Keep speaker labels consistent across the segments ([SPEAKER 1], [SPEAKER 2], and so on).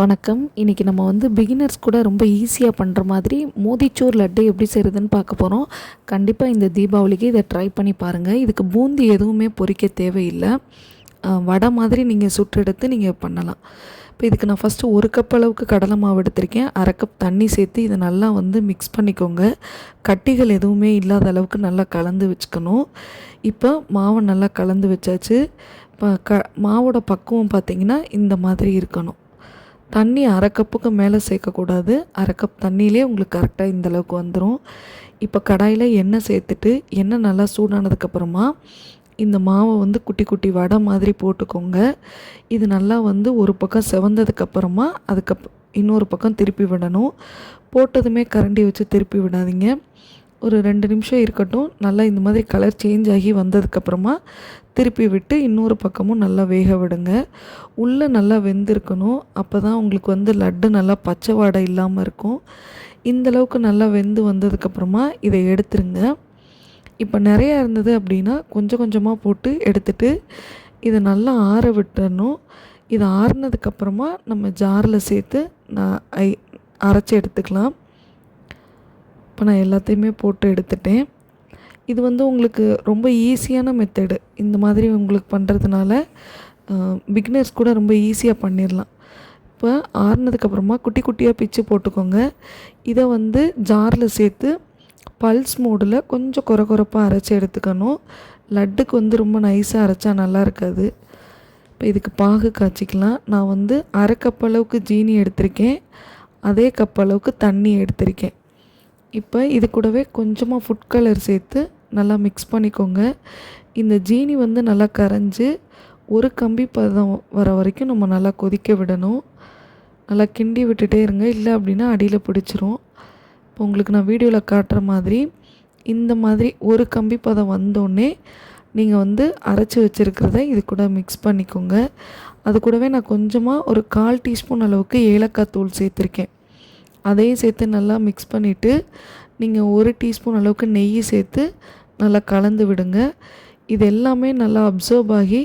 [SPEAKER 1] வணக்கம். இன்றைக்கி நம்ம வந்து பிகினர்ஸ் கூட ரொம்ப ஈஸியாக பண்ணுற மாதிரி மோதிச்சூர் லட்டு எப்படி செய்கிறதுன்னு பார்க்க போகிறோம் கண்டிப்பாக இந்த தீபாவளிக்கு இதை ட்ரை பண்ணி பாருங்கள் இதுக்கு பூந்தி எதுவுமே பொறிக்க தேவையில்லை. வடை மாதிரி நீங்கள் சுட்டெடுத்து நீங்கள் பண்ணலாம். இப்போ இதுக்கு நான் ஃபஸ்ட்டு ஒரு கப் அளவுக்கு கடலை மாவு எடுத்திருக்கேன். அரை கப் தண்ணி சேர்த்து இதை நல்லா வந்து மிக்ஸ் பண்ணிக்கோங்க. கட்டிகள் எதுவுமே இல்லாத அளவுக்கு நல்லா கலந்து வச்சுக்கணும். இப்போ மாவை நல்லா கலந்து வச்சாச்சு. இப்போ க மாவோட பக்குவம் பார்த்திங்கன்னா இந்த மாதிரி இருக்கணும். தண்ணி அரை கப்புக்கு மேலே சேர்க்கக்கூடாது. அரை கப் தண்ணியிலே உங்களுக்கு கரெக்டாக இந்தளவுக்கு வந்துடும் இப்போ கடாயில் எண்ணெய் சேர்த்துட்டு எண்ணெய் நல்லா சூடானதுக்கப்புறமா இந்த மாவை வந்து குட்டி குட்டி வடை மாதிரி போட்டுக்கோங்க. இது நல்லா வந்து ஒரு பக்கம் செவந்ததுக்கப்புறமா அதுக்கப் இன்னொரு பக்கம் திருப்பி விடணும். போட்டதுமே கரண்டி வச்சு திருப்பி விடாதீங்க. ஒரு ரெண்டு நிமிஷம் இருக்கட்டும். நல்லா இந்த மாதிரி கலர் சேஞ்ச் ஆகி வந்ததுக்கப்புறமா திருப்பி விட்டு இன்னொரு பக்கமும் நல்லா வேக விடுங்க. உள்ளே நல்லா வெந்திருக்கணும். அப்போ தான் உங்களுக்கு வந்து லட்டு நல்லா பச்சை வாடை இல்லாமல் இருக்கும். இந்தளவுக்கு நல்லா வெந்து வந்ததுக்கப்புறமா இதை எடுத்துருங்க. இப்போ நிறையா இருந்தது அப்படின்னா கொஞ்சம் கொஞ்சமாக போட்டு எடுத்துட்டு இதை நல்லா ஆற விட்டுறணும். இது ஆறுனதுக்கப்புறமா நம்ம ஜாரில் சேர்த்து நான் ஐ அரைச்சி எடுத்துக்கலாம். இப்போ நான் எல்லாத்தையுமே போட்டு எடுத்துட்டேன். இது வந்து உங்களுக்கு ரொம்ப ஈஸியான மெத்தடு இந்த மாதிரி உங்களுக்கு பண்ணுறதுனால பிகினர்ஸ் கூட ரொம்ப ஈஸியாக பண்ணிடலாம் இப்போ ஆறுனதுக்கப்புறமா குட்டி குட்டியாக பிச்சு போட்டுக்கோங்க. இதை வந்து ஜாரில் சேர்த்து பல்ஸ் மோடில் கொஞ்சம் குறை குறைப்பாக அரைச்சி எடுத்துக்கணும். லட்டுக்கு வந்து ரொம்ப நைஸாக அரைச்சா நல்லா இருக்காது. இப்போ இதுக்கு பாகு காய்ச்சிக்கலாம். நான் வந்து அரை கப் அளவுக்கு ஜீனி எடுத்திருக்கேன். அதே கப் அளவுக்கு தண்ணி எடுத்திருக்கேன். இப்போ இது கூடவே கொஞ்சமாக ஃபுட் கலர் சேர்த்து நல்லா மிக்ஸ் பண்ணிக்கோங்க. இந்த ஜீனி வந்து நல்லா கரைஞ்சி ஒரு கம்பி பதம் வர வரைக்கும் நம்ம நல்லா கொதிக்க விடணும். நல்லா கிண்டி விட்டுட்டே இருங்க. இல்லை அப்படின்னா அடியில் பிடிச்சிரும். இப்போ உங்களுக்கு நான் வீடியோவில் காட்டுற மாதிரி இந்த மாதிரி ஒரு கம்பி பதம் வந்தோடனே நீங்கள் வந்து அரைச்சி வச்சுருக்கிறத இது கூட மிக்ஸ் பண்ணிக்கோங்க. அது கூடவே நான் கொஞ்சமாக ஒரு கால் டீஸ்பூன் அளவுக்கு ஏலக்காய் தூள் சேர்த்துருக்கேன். அதையும் சேர்த்து நல்லா மிக்ஸ் பண்ணிவிட்டு நீங்கள் ஒரு டீஸ்பூன் அளவுக்கு நெய் சேர்த்து நல்லா கலந்து விடுங்க. இது எல்லாமே நல்லா அப்சர்வ் ஆகி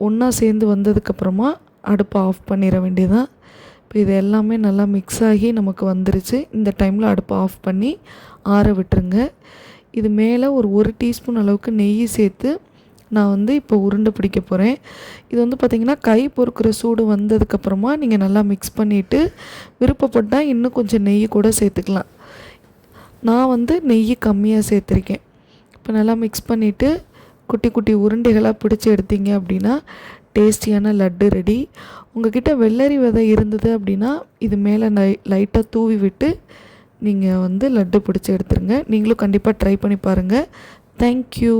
[SPEAKER 1] ஒன்றா சேர்ந்து வந்ததுக்கப்புறமா அடுப்பை ஆஃப் பண்ணிட வேண்டியதான் இப்போ இது எல்லாமே நல்லா மிக்ஸ் ஆகி நமக்கு வந்துருச்சு. இந்த டைமில் அடுப்பை ஆஃப் பண்ணி ஆற விட்டுருங்க. இது மேலே ஒரு ஒரு டீஸ்பூன் அளவுக்கு நெய் சேர்த்து நான் வந்து இப்போ உருண்டை பிடிக்க போகிறேன் இது வந்து பார்த்திங்கன்னா கை பொறுக்கிற சூடு வந்ததுக்கப்புறமா நீங்கள் நல்லா மிக்ஸ் பண்ணிவிட்டு விருப்பப்பட்டால் இன்னும் கொஞ்சம் நெய் கூட சேர்த்துக்கலாம். நான் வந்து நெய் கம்மியாக சேர்த்துருக்கேன். இப்போ நல்லா மிக்ஸ் பண்ணிவிட்டு குட்டி குட்டி உருண்டைகளாக பிடிச்சி எடுத்தீங்க அப்படின்னா டேஸ்டியான லட்டு ரெடி உங்ககிட்ட வெள்ளரி விதை இருந்தது அப்படின்னா இது மேலே லை லைட்டாக தூவி விட்டு நீங்கள் வந்து லட்டு பிடிச்சி எடுத்துருங்க. நீங்களும் கண்டிப்பாக ட்ரை பண்ணி பாருங்கள் தேங்க்யூ